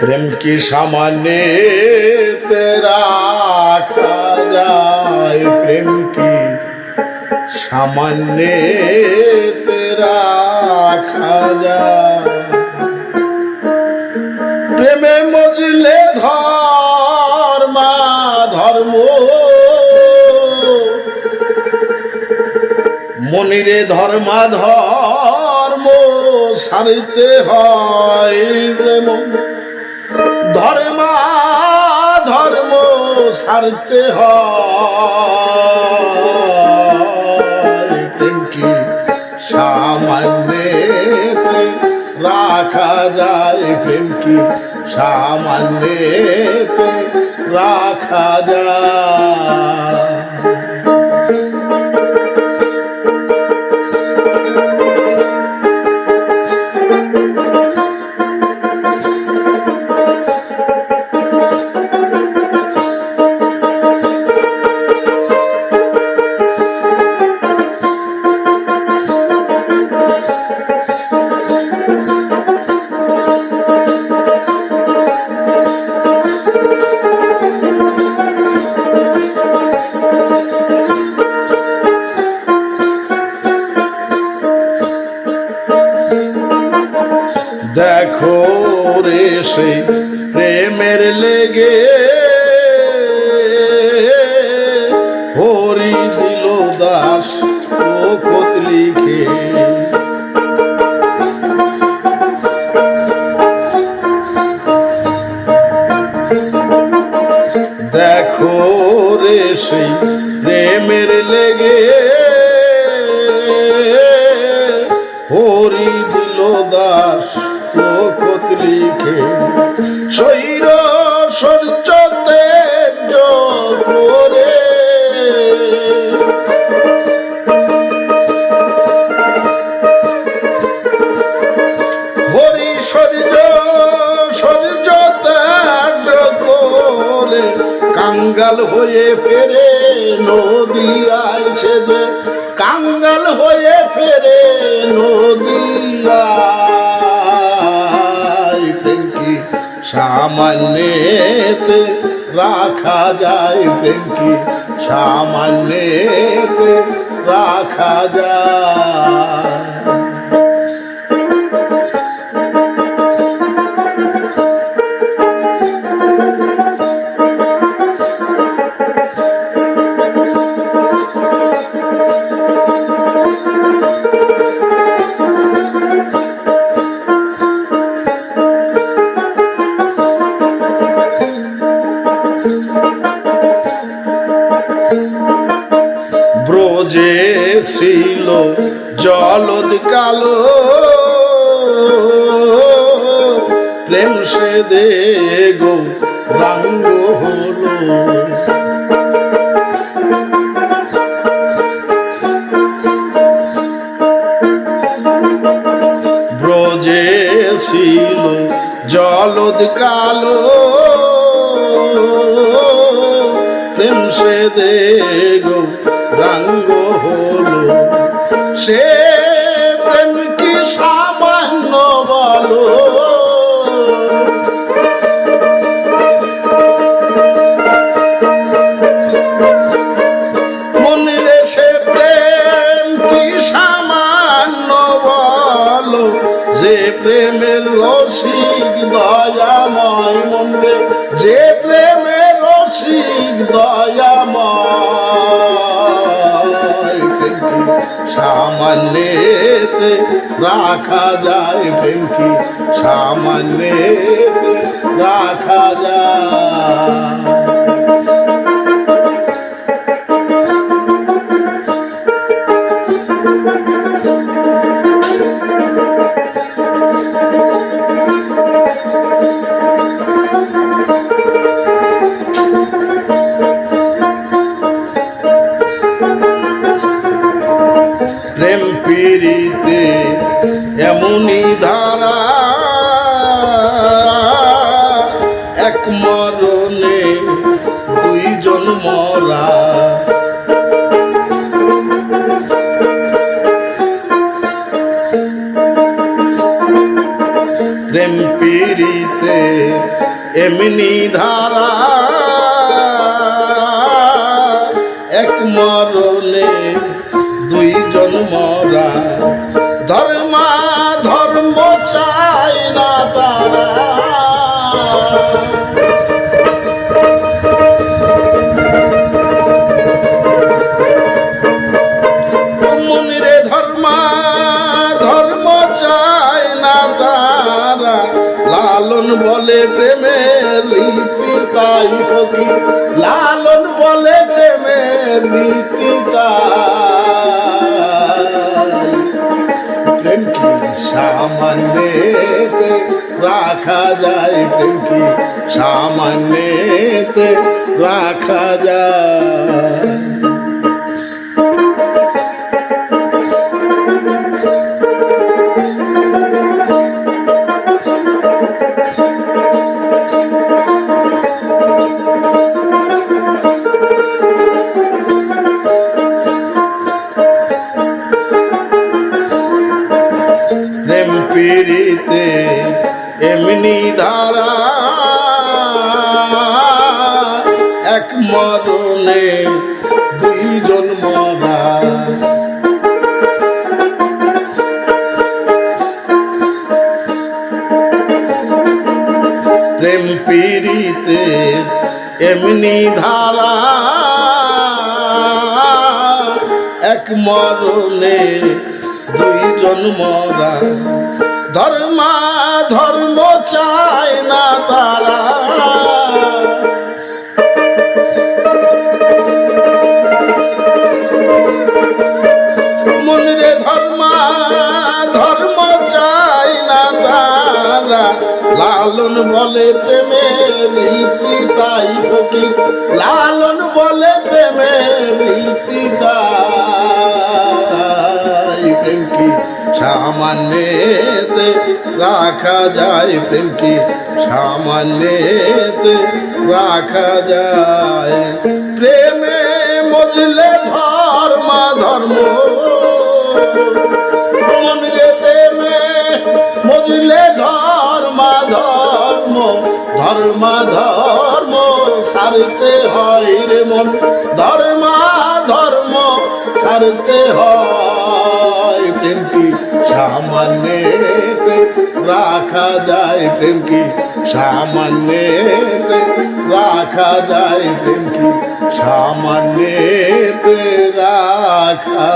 प्रेम की सामान्य तेरा खा जाए प्रेम की सामान्य तेरा खा जाए প্রেমে ধর্ম। মনিরে ধর্মা ধর্ম সারিতে হয় ধর্মা ধর্ম সারিতে হয় সামান্য রাখা যায় প্রেম কি সামান্য রাখা যায় রে সেই প্রেমের লেগে হরি দিল দাস ও খত লিখে। দেখো রে সেই প্রেমের লেগে হয়ে ফেরে নদী আইছে যে কাঙ্গাল হয়ে ফেরে নদী প্রেমকি সামান্যতে রাখা যায় প্রেমকি সামান্যতে রাখা যায়। ব্রজে ছিল জলদ কালো। প্রেম সে দে গো, রঙ্গ হলো। ব্রজে ছিল জলদ কালো। প্রেম সে দে গো রঙ্গ হলো। সে প্রেম কি সামান্য বলো? মনিরে সে প্রেম কি সামান্য বলো? যে প্রেমের রসিক দয়াময় সামান্যতে রাখা যায় প্রেমকি সামান্যতে রাখা যায়। প্রেম পিড়িতে এমনই ধারা। এক মরণে দুইজন মরা। প্রেম পিড়িতে এমনি ধারা। এক মরণে মরা ধর্মা, ধর্ম চায় না তারা। মন্দিরে ধর্মা, ধর্ম চায় না তারা। লালন বলে প্রেমের রীতি তাই লালন বলে প্রেমের রীতি তাই। সামান্যেতে রাখা যায় পিঙ্কি সামান্যতে রাখা যায়। প্রেম পিড়িতে এমনি ধারা। এক মরণে দুইজন মরা। প্রেম পিড়িতে এমনি ধারা। এক মরণে দুইজন মরা। ধর্মা, ধর্ম চায় না তারা। লালন বলে প্রেমের রীতি তাই লালন বলে প্রেমের রীতি তাই সামান্যতে রাখা যায় প্রেম কি সামান্যতে রাখা যায়। প্রেমে মজলে ধর্ম। ধর্ম প্রেমে মজলে ধর্ম। ধর্ম ধর্ম ধর্ম, সারতে হয় রে মন। ধর্ম ধর্ম, সারতে হয়। প্রেম কি সামান্য রাখা যায় প্রেম কি সামান্য রাখা যায় প্রেম সামান্য রাখা